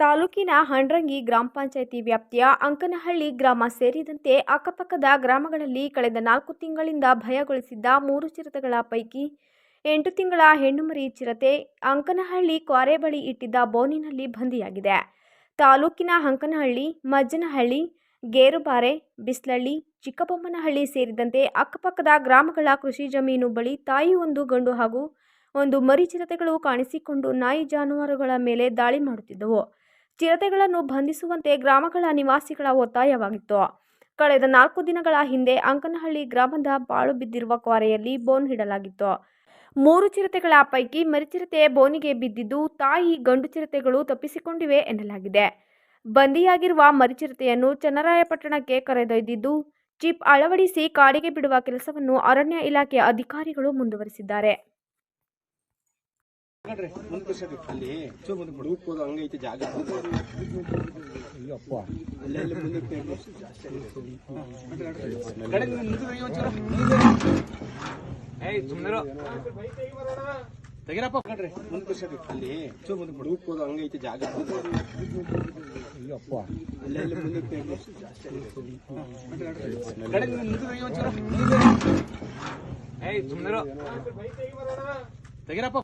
ತಾಲೂಕಿನ ಹಂಡ್ರಂಗಿ ಗ್ರಾಮ ಪಂಚಾಯಿತಿ ವ್ಯಾಪ್ತಿಯ ಅಂಕನಹಳ್ಳಿ ಗ್ರಾಮ ಸೇರಿದಂತೆ ಅಕ್ಕಪಕ್ಕದ ಗ್ರಾಮಗಳಲ್ಲಿ ಕಳೆದ ನಾಲ್ಕು ತಿಂಗಳಿಂದ ಭಯಗೊಳಿಸಿದ್ದ ಮೂರು ಚಿರತೆಗಳ ಪೈಕಿ ಎಂಟು ತಿಂಗಳ ಹೆಣ್ಣುಮರಿ ಚಿರತೆ ಅಂಕನಹಳ್ಳಿ ಕ್ವಾರೆ ಬಳಿ ಇಟ್ಟಿದ್ದ ಬೋನಿನಲ್ಲಿ ಬಂದಿಯಾಗಿದೆ. ತಾಲೂಕಿನ ಅಂಕನಹಳ್ಳಿ, ಮಜ್ಜನಹಳ್ಳಿ, ಗೇರುಬಾರೆ, ಬಿಸ್ಲಳ್ಳಿ, ಚಿಕ್ಕಬೊಮ್ಮನಹಳ್ಳಿ ಸೇರಿದಂತೆ ಅಕ್ಕಪಕ್ಕದ ಗ್ರಾಮಗಳ ಕೃಷಿ ಜಮೀನು ಬಳಿ ತಾಯಿ ಒಂದು ಗಂಡು ಹಾಗೂ ಒಂದು ಮರಿ ಚಿರತೆಗಳು ಕಾಣಿಸಿಕೊಂಡು ನಾಯಿ ಜಾನುವಾರುಗಳ ಮೇಲೆ ದಾಳಿ ಮಾಡುತ್ತಿದ್ದವು. ಚಿರತೆಗಳನ್ನು ಬಂಧಿಸುವಂತೆ ಗ್ರಾಮಗಳ ನಿವಾಸಿಗಳ ಒತ್ತಾಯವಾಗಿತ್ತು. ಕಳೆದ ನಾಲ್ಕು ದಿನಗಳ ಹಿಂದೆ ಅಂಕನಹಳ್ಳಿ ಗ್ರಾಮದ ಬಾಳು ಬಿದ್ದಿರುವ ಕ್ವಾರೆಯಲ್ಲಿ ಬೋನ್ ಇಡಲಾಗಿತ್ತು. ಮೂರು ಚಿರತೆಗಳ ಪೈಕಿ ಮರಿಚಿರತೆ ಬೋನಿಗೆ ಬಿದ್ದಿದ್ದು, ತಾಯಿ ಗಂಡು ಚಿರತೆಗಳು ತಪ್ಪಿಸಿಕೊಂಡಿವೆ ಎನ್ನಲಾಗಿದೆ. ಬಂದಿಯಾಗಿರುವ ಮರಿಚಿರತೆಯನ್ನು ಚನ್ನರಾಯಪಟ್ಟಣಕ್ಕೆ ಕರೆದೊಯ್ದಿದ್ದು, ಚಿಪ್ ಅಳವಡಿಸಿ ಕಾಡಿಗೆ ಬಿಡುವ ಕೆಲಸವನ್ನು ಅರಣ್ಯ ಇಲಾಖೆಯ ಅಧಿಕಾರಿಗಳು ಮುಂದುವರಿಸಿದ್ದಾರೆ. ಅಲ್ಲಿ ಚೂ ಮುಂದೆ ಹುಡುಗಕ್ಕೆ ಹೋದ ಹಂಗೈತೆ ಜಾಗ. ಅಯ್ಯಪ್ಪ. ಅಲ್ಲೇ ಮುಂದಕ್ಕೆ ತೆಗಿರಪ್ಪ ನೋಡ್ರಿ ಮುಂದೆ ಕೂರ್ಸೋದು ಅಲ್ಲಿ ಚೂ ಮುಂದೆ ಹುಡುಗಕ್ಕೆ ಹೋದ ಹಂಗೈತೆ ಜಾಗ. ಅಯ್ಯಪ್ಪ. ಅಲ್ಲೇ ಅಲ್ಲಿ ಮುಂದಕ್ಕೆ. ಏಯ್ ಸುಮ್ಮನಿರು ತೆಗಿರಪ್ಪ.